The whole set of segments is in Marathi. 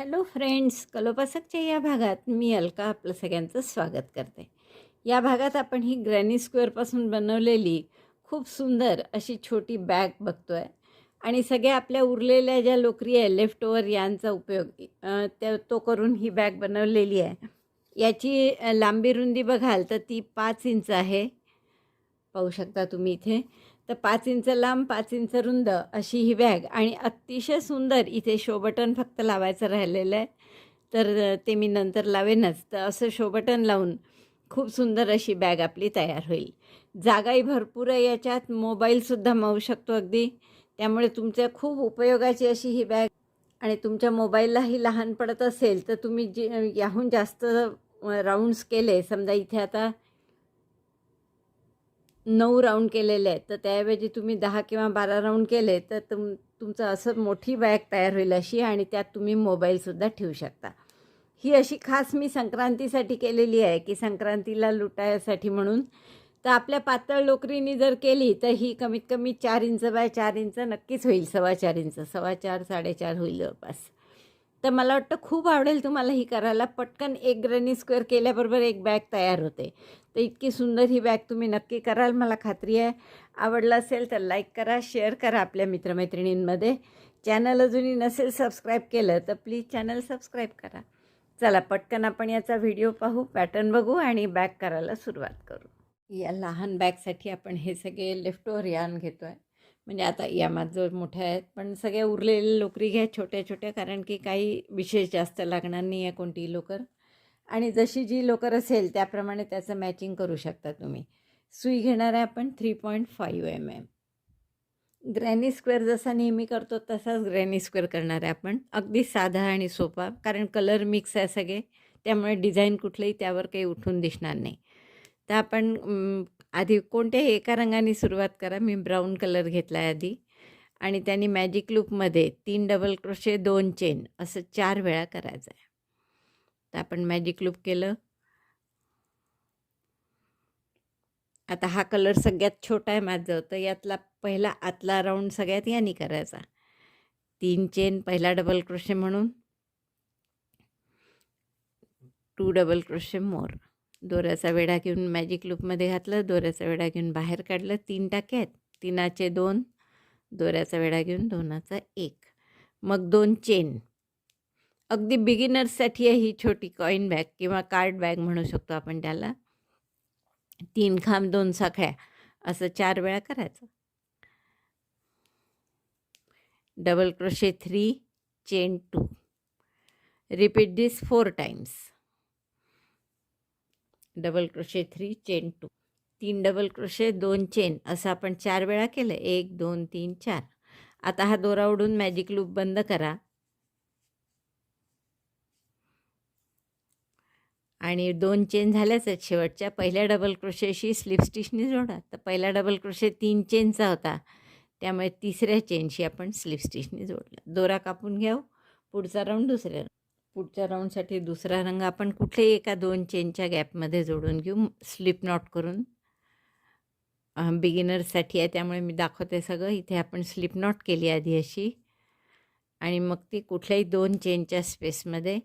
हॅलो फ्रेंड्स कलोपासकच्या या भागात मी अलका आपलं सगळ्यांचं स्वागत करते. या भागात आपण ही ग्रॅनी स्क्वेअरपासून बनवलेली खूप सुंदर अशी छोटी बॅग बघतो आहे आणि सगळ्या आपल्या उरलेल्या ज्या लोकरी आहे लेफ्ट ओवर यांचा उपयोग त्या तो करून ही बॅग बनवलेली आहे. याची लांबी रुंदी बघाल तर ती पाच इंच आहे. पाहू शकता तुम्ही इथे. तर पाच इंच लांब पाच इंच रुंद अशी ही बॅग. आणि अतिशय सुंदर इथे शो बटन फक्त लावायचं राहिलेलं आहे. तर ते मी नंतर लावेनच. तर असं शो बटन लावून खूप सुंदर अशी बॅग आपली तयार होईल. जागाही भरपूर आहे याच्यात. मोबाईलसुद्धा मावू शकतो अगदी. त्यामुळे तुमच्या खूप उपयोगाची अशी ही बॅग. आणि तुमच्या मोबाईललाही लहान पडत असेल तर तुम्ही जी याहून जास्त राऊंड्स केले. समजा इथे आता नऊ राऊंड केलेले आहेत. तर त्याऐवजी तुम्ही दहा किंवा बारा राऊंड केले तर तुम तुमचं असं मोठी बॅग तयार होईल अशी आणि त्यात तुम्ही मोबाईलसुद्धा ठेवू शकता. ही अशी खास मी संक्रांतीसाठी केलेली आहे की संक्रांतीला लुटायसाठी म्हणून. तर आपल्या पातळ लोकरीनी जर केली तर ही कमीत कमी चार इंच बाय चार इंच नक्कीच होईल सव्वा चार इंच सव्वा चार साडेचार होईल जवळपास. तर मला वाटतं खूप आवडेल तुम्हाला ही करायला. पटकन एक ग्रनी स्क्वेअर केल्याबरोबर एक बॅग तयार होते. तर इतकी सुंदर ही बॅग तुम्ही नक्की कराल मला खात्री आहे. आवडलं असेल तर लाईक करा शेअर करा आपल्या मित्रमैत्रिणींमध्ये. चॅनल अजूनही नसेल सबस्क्राईब केलं तर प्लीज चॅनल सबस्क्राईब करा. चला पटकन आपण याचा व्हिडिओ पाहू पॅटर्न बघू आणि बॅग करायला सुरुवात करू. या लहान बॅगसाठी आपण हे सगळे लेफ्ट ओव्हर यान घेतो आहे म्हणजे आता यामात जो मोठ्या आहेत पण सगळ्या उरलेल्या लोकरी घ्या छोट्या छोट्या कारण की काही विशेष जास्त लागणार नाही आहे कोणतीही लोकर. आणि जशी जी लोकर असेल त्याप्रमाणे त्याचं मॅचिंग करू शकता तुम्ही. सुई घेणार आहे आपण three point five M M granny square जसा नेहमी करतो तसाच ग्रॅनी स्क्वेअर करणार आहे आपण. अगदी साधा आणि सोपा कारण कलर मिक्स आहे सगळे. त्यामुळे डिझाईन कुठलंही त्यावर काही उठून दिसणार नाही. तर आपण आधी कोणत्याही एका रंगाने सुरुवात करा. मी ब्राऊन कलर घेतला आहे आधी. आणि त्याने मॅजिक लूपमध्ये तीन डबल क्रोशे दोन चेन असं चार वेळा करायचं आहे तर आपण मॅजिक लूप केलं. आता हा कलर सगळ्यात छोटा आहे माझं. तर यातला पहिला आतला राऊंड सगळ्यात यानी करायचा. तीन चेन पहिला डबल क्रोशे म्हणून. टू डबल क्रोशे मोर दोऱ्याचा वेढा घेऊन मॅजिक लूपमध्ये घातलं दोऱ्याचा वेढा घेऊन बाहेर काढलं तीन टाके आहेत. तीनाचे दोन दोऱ्याचा वेढा घेऊन दोनाचा एक. मग दोन चेन अगदी बिगिनर्ससाठी आहे ही छोटी कॉईन बॅग किंवा कार्ड बॅग म्हणू शकतो आपण त्याला. तीन खांब दोन साखळ्या. असं चार वेळा करायचं. Double crochet three chain two repeat this four times double crochet three chain two. तीन डबल क्रोशे दोन चेन असं आपण चार वेळा केलं. एक दोन तीन चार. आता हा दोरा उडून मॅजिक लूप बंद करा. आणि दोन चेन झाल्याच आहेत शेवटच्या पहिल्या डबल क्रोशेशी स्लिप स्टिचने जोडा. तर पहिला डबल क्रोशे तीन चेनचा होता. त्यामुळे तिसऱ्या चेनशी आपण स्लिप स्टिचने जोडलं. दोरा कापून घ्याव पुढचा राऊंड दुसऱ्या पुढच्या राऊंडसाठी दुसरा रंग आपण कुठल्याही एका दोन चेनच्या गॅपमध्ये जोडून घेऊ. स्लिप नॉट करून. बिगिनर्ससाठी आहे त्यामुळे मी दाखवते सगळं. इथे आपण स्लिप नॉट केली आधी अशी. आणि मग ती कुठल्याही दोन चेनच्या स्पेसमध्ये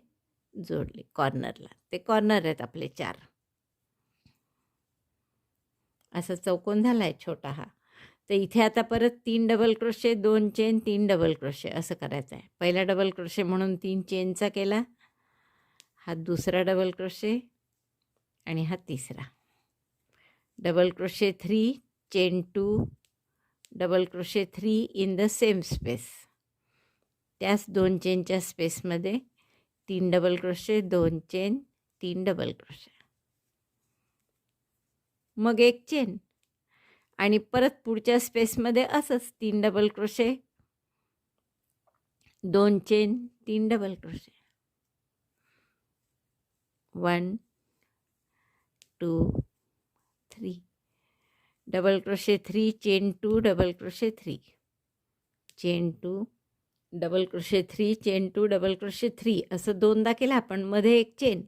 जोडली कॉर्नरला. ते कॉर्नर आहेत आपले चार. असा चौकोन झाला आहे छोटा हा. तर इथे आता परत तीन डबल क्रोशे दोन चेन तीन डबल क्रोशे असं करायचं आहे. पहिला डबल क्रोशे म्हणून तीन चेनचा केला. हा दुसरा डबल क्रोशे आणि हा तिसरा. Double crochet three chain two double crochet three in the same space त्याच दोन चेनच्या स्पेसमध्ये तीन डबल क्रोशे दोन चेन तीन डबल क्रोशे मग एक चेन आणि परत पुढच्या स्पेसमध्ये असंच तीन डबल क्रोशे दोन चेन तीन double crochet one two three double crochet three chain two double crochet three chain two double crochet three chain two double crochet three असं दोनदा केलं आपण. मध्ये एक चेन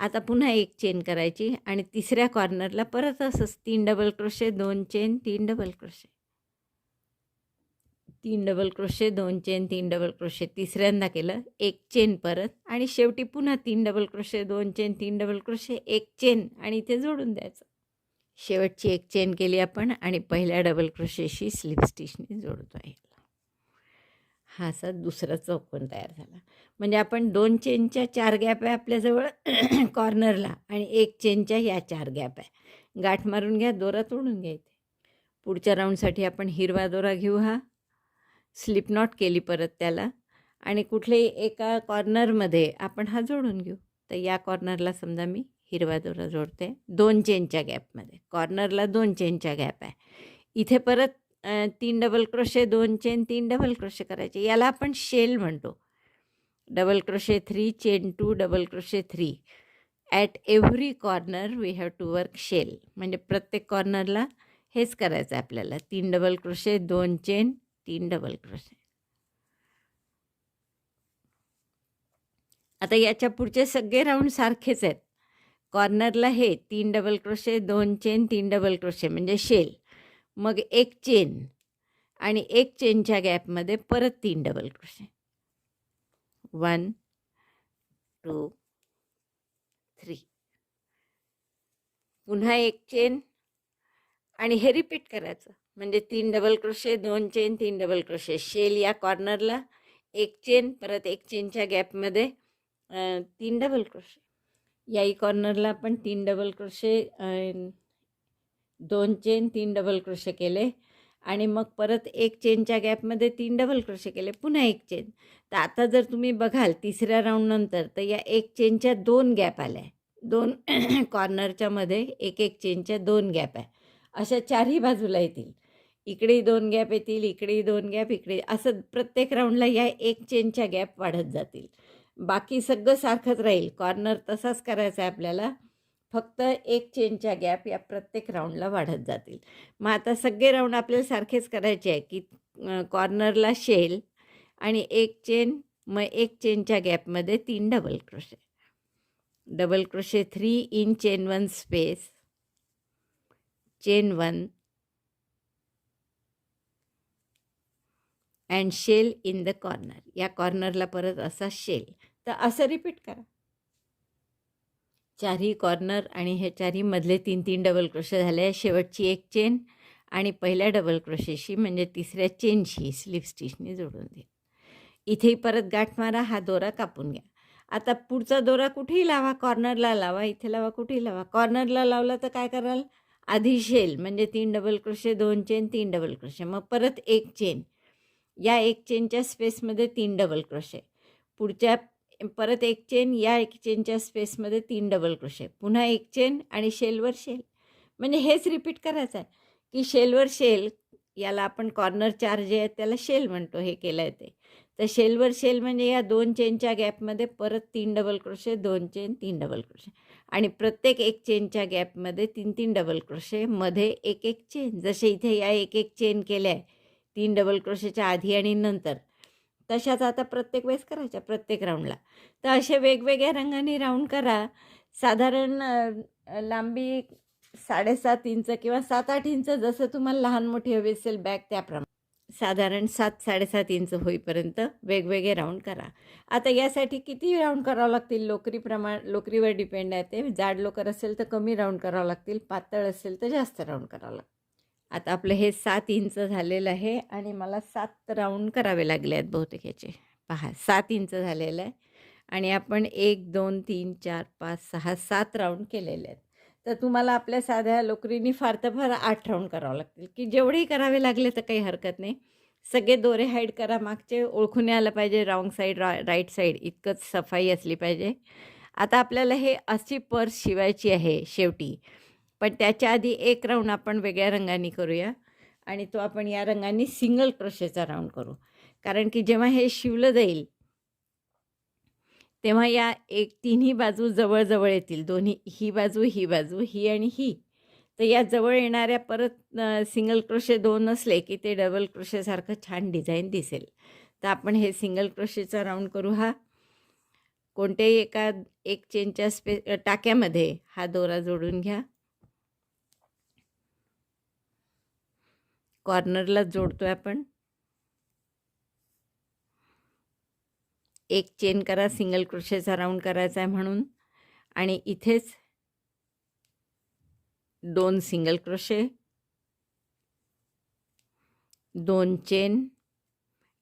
आता पुन्हा एक चेन करायची आणि तिसऱ्या कॉर्नरला परत असंच तीन डबल क्रोशे दोन चेन तीन डबल क्रोशे तीन डबल क्रोशे दोन चेन तीन डबल क्रोशे तिसऱ्यांदा केलं एक चेन परत आणि शेवटी पुन्हा तीन डबल क्रोशे दोन चेन तीन डबल क्रोशे एक चेन आणि इथे जोडून द्यायचं. शेवटची एक चेन केली आपण आणि पहिल्या डबल क्रोशेशी स्लिप स्टिचने जोडतो आहे हा असा दुसरा चौकोन तयार झाला. म्हणजे आपण दोन चेनच्या चार गॅप आहे आपल्याजवळ कॉर्नरला आणि एक चेनच्या ह्या चार गॅप आहे. गाठ मारून घ्या दोरा तोडून घ्या इथे. पुढच्या राऊंडसाठी आपण हिरवा दोरा घेऊ हा. स्लिप नॉट केली परत त्याला. आणि कुठल्याही एका कॉर्नरमध्ये आपण हा जोडून घेऊ. तर या कॉर्नरला समजा मी हिरवा दोरा जोडते. दोन चेनच्या गॅपमध्ये कॉर्नरला दोन चेनच्या गॅप आहे. इथे परत तीन डबल क्रोशे दोन चेन तीन डबल क्रोशे करायचे. याला आपण शेल म्हणतो. Double crochet three chain two double crochet three. At every corner we have to work shell म्हणजे प्रत्येक कॉर्नरला हेच करायचं आहे आपल्याला. तीन डबल क्रोशे दोन चेन तीन डबल क्रोशे. आता याच्या पुढचे सगळे राऊंड सारखेच आहेत. कॉर्नरला हे तीन डबल क्रोशे दोन चेन तीन डबल क्रोशे म्हणजे शेल मग एक चेन आणि एक चेनच्या गॅपमध्ये परत तीन double crochet one two three पुन्हा एक चेन आणि हे रिपीट करायचं. म्हणजे तीन डबल क्रोशे दोन चेन तीन डबल क्रोशे शेल या कॉर्नरला एक चेन परत एक चेनच्या गॅपमध्ये तीन डबल क्रोशे याही कॉर्नरला आपण तीन डबल क्रोशे दोन चेन तीन डबल क्रोशे केले. आणि मग परत एक चेनच्या गॅपमध्ये तीन डबल क्रोशे केले पुन्हा एक चेन तर आता जर तुम्ही बघाल तिसऱ्या राऊंडनंतर तर या एक चेनच्या दोन गॅप आल्या. दोन कॉर्नरच्या मध्ये एक एक चेनच्या दोन गॅप आहे. अशा चारही बाजूला येतील. इकडेही दोन गॅप येतील इकडेही दोन गॅप इकडे असं प्रत्येक राऊंडला या एक चेनच्या गॅप वाढत जातील. बाकी सगळं सारखंच राहील. कॉर्नर तसाच करायचा आहे आपल्याला. फक्त एक चेनच्या गॅप या प्रत्येक राऊंडला वाढत जातील. मग आता सगळे राऊंड आपल्याला सारखेच करायचे आहे की कॉर्नरला शेल आणि एक चेन मग एक चेनच्या गॅपमध्ये तीन double crochet. Double crochet three in chain one space chain one and shell in the corner. या कॉर्नरला परत असा शेल. तर असं रिपीट करा. चारही कॉर्नर आणि हे चारही मधले तीन तीन डबल क्रोशे झाले. शेवटची एक चेन आणि पहिल्या डबल क्रोशेशी म्हणजे तिसऱ्या चेनशी स्लिप स्टिचने जोडून दे. इथेही परत गाठ मारा हा दोरा कापून घ्या. आता पुढचा दोरा कुठेही लावा कॉर्नरला लावा इथे लावा कुठेही लावा. कॉर्नरला लावला तर काय कराल? आधी शेल म्हणजे तीन डबल क्रोशे दोन चेन तीन डबल क्रोशे मग परत एक चेन या एक चेनच्या स्पेसमध्ये तीन डबल क्रोशे पुढच्या परत एक चेन या एक चेनच्या स्पेसमध्ये तीन डबल क्रोशे पुन्हा एक चेन आणि शेलवर शेल म्हणजे हेच रिपीट करायचं आहे की शेलवर शेल याला आपण कॉर्नर चार जे आहेत त्याला शेल म्हणतो हे केलं आहे ते. तर शेलवर शेल म्हणजे या दोन चेनच्या गॅपमध्ये परत तीन डबल क्रोशे दोन चेन तीन डबल क्रोशे आणि प्रत्येक एक चेनच्या गॅपमध्ये तीन तीन डबल क्रोशे मध्ये एक एक चेन जसे इथे या एक एक चेन केल्या आहे तीन डबल क्रोशेच्या आधी आणि नंतर. तशाच आता प्रत्येक वेळेस करायच्या प्रत्येक राऊंडला तर असे वेगवेगळ्या रंगाने राऊंड करा. साधारण लांबी साडेसात इंच किंवा सात आठ इंच जसं तुम्हाला लहान मोठी हवी असेल बॅग त्याप्रमाणे. साधारण सात साडेसात इंच होईपर्यंत वेगवेगळे राऊंड करा. आता यासाठी किती राऊंड करावं लागतील? लोकरी प्रमाण लोकरीवर डिपेंड आहे. ते जाड लोकर असेल तर कमी राऊंड करावं लागतील. पातळ असेल तर जास्त राऊंड करावं लागतील. आता आपलं हे सात इंच झालेलं आहे आणि मला सात राऊंड करावे लागले आहेत बहुतेक ह्याचे पहा सात इंच झालेलं आहे आणि आपण एक दोन तीन चार पाच सहा सात राऊंड केलेले आहेत. तर तुम्हाला आपल्या साध्या लोकरीनी फार तर फार आठ राऊंड करावं लागतील. की जेवढेही करावे लागले तर काही हरकत नाही. सगळे दोरे हाईड करा मागचे ओळखून यायला पाहिजे रॉंग साईड रा राईट साईड इतकंच सफाई असली पाहिजे. आता आपल्याला हे अशी पर्स शिवायची आहे शेवटी. पण त्याच्या आधी एक राऊंड आपण वेगळ्या रंगाने करूया. आणि तो आपण या रंगाने सिंगल क्रोशेचा राऊंड करू. कारण की जेव्हा हे शिवलं जाईल तेव्हा या एक तिन्ही बाजू जवळजवळ येतील. दोन्ही ही बाजू ही बाजू ही आणि ही. तर या जवळ येणाऱ्या परत सिंगल क्रोशे दोन असले की ते डबल क्रोशेसारखं छान डिझाईन दिसेल. तर आपण हे सिंगल क्रोशेचा राऊंड करू हा. कोणत्याही एका एक चेनच्या स्पे टाक्यामध्ये हा दोरा जोडून घ्या. कॉर्नरला जोडतो आहे आपण. एक चेन करा सिंगल क्रोशेचा राऊंड करायचा आहे म्हणून. आणि इथेच दोन सिंगल क्रोशे दोन चेन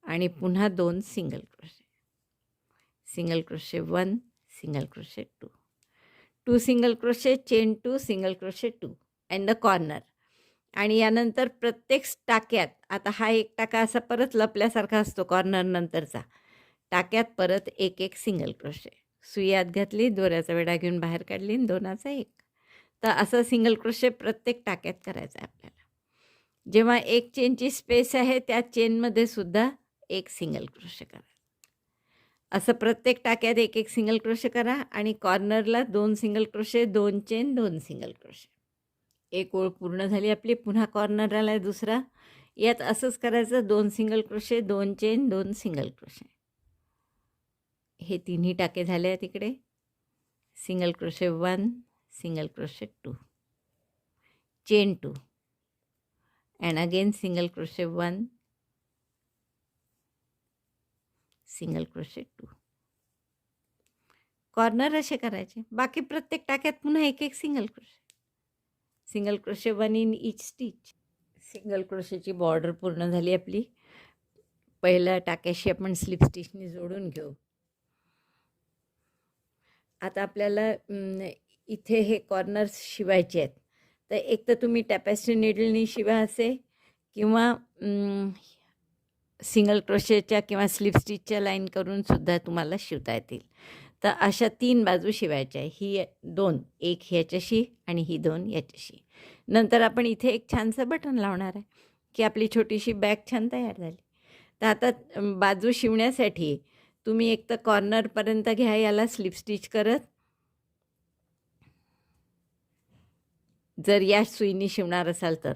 आणि पुन्हा दोन single crochet. Single crochet one single crochet two. Two single crochet chain two single crochet two. And the corner आणि यानंतर प्रत्येक टाक्यात आता हा एक टाका असा परत लपल्यासारखा असतो कॉर्नर नंतरचा. टाक्यात परत एक एक सिंगल क्रोशे सुई आत घातली दोऱ्याचा वेढा घेऊन बाहेर काढली दोनाचा एक. तर असं सिंगल क्रोशे प्रत्येक टाक्यात करायचं आहे आपल्याला. जेव्हा एक चेनची स्पेस आहे त्या चेनमध्ये सुद्धा एक सिंगल क्रोशे करा. असं प्रत्येक टाक्यात एक एक सिंगल क्रोशे करा आणि कॉर्नरला दोन सिंगल क्रोशे दोन चेन दोन सिंगल क्रोशे एक ओळ पूर्ण झाली आपली पुन्हा कॉर्नरला आहे दुसरा. यात असंच करायचं दोन सिंगल क्रोशे दोन चेन दोन सिंगल क्रोशे हे तिन्ही टाके झाले आहेत तिकडे single crochet one single crochet two chain two and again single crochet one single crochet two corner असे करायचे. बाकी प्रत्येक टाक्यात पुन्हा एक एक single crochet single crochet one in each stitch. Single क्रोशेची बॉर्डर पूर्ण झाली आपली. पहिल्या टाक्याशी आपण स्लिप स्टिचनी जोडून घेऊ. आता आपल्याला इथे हे कॉर्नर्स शिवायचे आहेत. तर एक तर तुम्ही टॅपॅसिटी निडलनी शिवा असे किंवा सिंगल क्रोशेच्या किंवा स्लिप स्टिचच्या लाईन करून सुद्धा तुम्हाला शिवता येतील. तर अशा तीन बाजू शिवायच्या आहे. ही दोन एक ह्याच्याशी आणि ही दोन याच्याशी. नंतर आपण इथे एक छानसं बटन लावणार आहे की आपली छोटीशी बॅग छान तयार झाली. तर आता बाजू शिवण्यासाठी तुम्ही एक तर कॉर्नरपर्यंत घ्या याला स्लिप स्टिच करत. जर या सुईनी शिवणार असाल तर.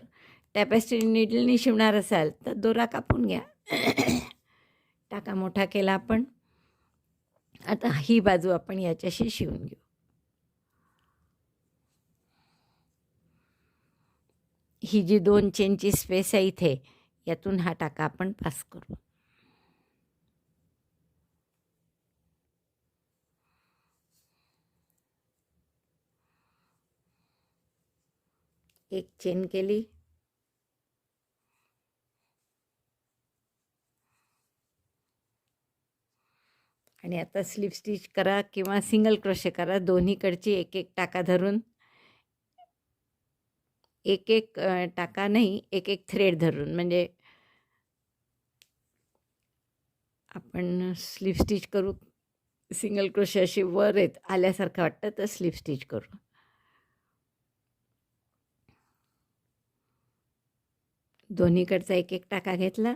टॅपेस्ट्री निडलनी शिवणार असाल तर दोरा कापून घ्या. टाका मोठा केला आपण. आता ही बाजू आपण याच्याशी शिवून घेऊ. ही जी दोन चेनची स्पेस आहे इथे यातून हा टाका आपण पास करू. एक चेन केली. आणि आता स्लिप स्टिच करा किंवा सिंगल क्रोशे करा. दोन्हीकडची एक एक टाका धरून. एक एक टाका नाही एक एक थ्रेड धरून. म्हणजे आपण स्लिप स्टिच करू. सिंगल क्रोशे अशी वर येत आल्यासारखं वाटतं तर स्लिप स्टिच करू. दोन्हीकडचा एक एक टाका घेतला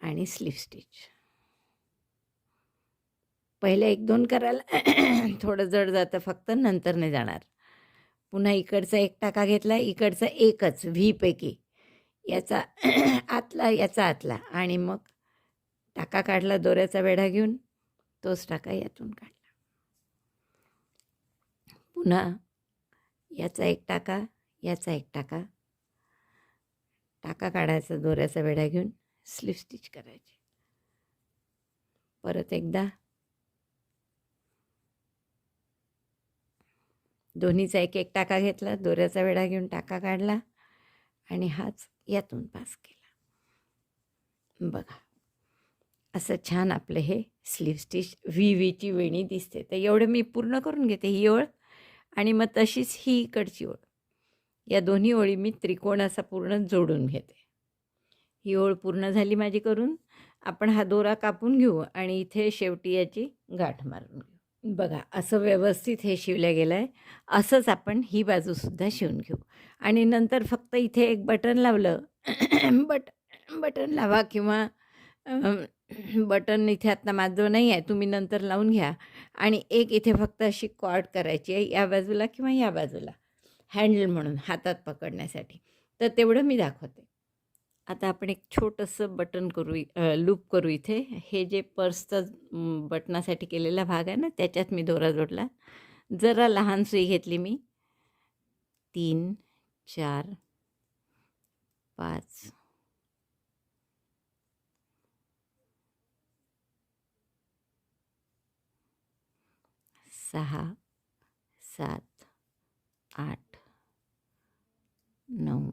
आणि स्लिप स्टिच. पहिले एक दोन करायला थोडं जड जातं फक्त नंतर नाही जाणार. पुन्हा इकडचा एक टाका घेतला इकडचा एकच व्हीपैकी. याचा आतला याचा आतला. आणि मग टाका काढला दोऱ्याचा वेढा घेऊन तोच टाका यातून काढला. पुन्हा याचा एक टाका याचा एक टाका. टाका काढायचा दोऱ्याचा वेढा घेऊन स्लिप स्टिच करायची. परत एकदा दोन्हीचा एक एक टाका घेतला दोऱ्याचा वेढा घेऊन टाका काढला आणि हाच यातून पास केला. बघा असं छान आपलं हे स्लीव स्टिच व्ही व्हीची वेणी दिसते. तर एवढं मी पूर्ण करून घेते ही ओळ आणि मग तशीच ही इकडची ओळ. या दोन्ही ओळी मी त्रिकोण असा पूर्ण जोडून घेते. ही ओळ पूर्ण झाली माझी करून. आपण हा दोरा कापून घेऊ आणि इथे शेवटी याची गाठ मारून घेऊ. बघा असं व्यवस्थित हे शिवलं गेलं आहे असंच आपण ही बाजूसुद्धा शिवून घेऊ. आणि नंतर फक्त इथे एक बटन लावलं. बट बटन लावा किंवा बटन इथे आता माझं नाही आहे तुम्ही नंतर लावून घ्या. आणि एक इथे फक्त अशी कॉर्ड करायची आहे या बाजूला किंवा या बाजूला. हँडल म्हणून हातात पकडण्यासाठी. तर तेवढं मी दाखवते. आता आपण एक छोटंसं बटन करू लूप करू इथे. हे जे पर्सचं बटनासाठी केलेला भाग आहे ना त्याच्यात मी दोरा जोडला. जरा लहान सुई घेतली मी. तीन चार पाच. सहा सात आठ नऊ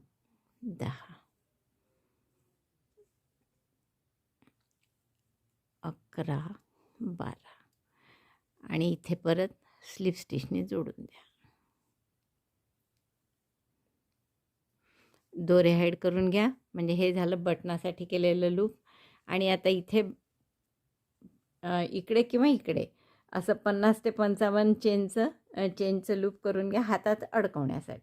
दहा. अकरा बारा. आणि इथे परत स्लिप स्टिचने जोडून द्या. दोरे हाईड करून घ्या. म्हणजे हे झालं बटनासाठी केलेलं लूप आणि आता इथे इकडे किंवा इकडे असं पन्नास ते पंचावन्न चेनचं चेनचं लूप करून घ्या हातात अडकवण्यासाठी.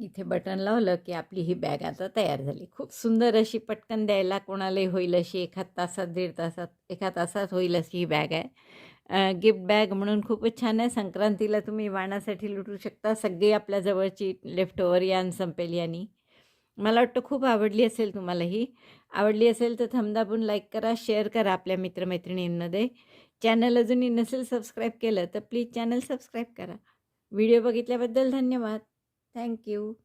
इथे बटन लावलं की आपली ही बॅग आता तयार झाली. खूप सुंदर अशी पटकन द्यायला कोणालाही होईल अशी एखाद तासात दीड तासात एका तासात होईल अशी ही बॅग आहे. गिफ्ट बॅग म्हणून खूपच छान आहे. संक्रांतीला तुम्ही वाणासाठी लुटू शकता. सगळी आपल्या जवळची लेफ्ट ओव्हर यान संपेल यानी. मला वाटतं खूप आवडली असेल तुम्हाला ही. आवडली असेल तर थमदाबून लाईक करा शेअर करा आपल्या मित्रमैत्रिणींमध्ये. चॅनल अजूनही नसेल सबस्क्राईब केलं तर प्लीज चॅनल सबस्क्राईब करा. व्हिडिओ बघितल्याबद्दल धन्यवाद. Thank you.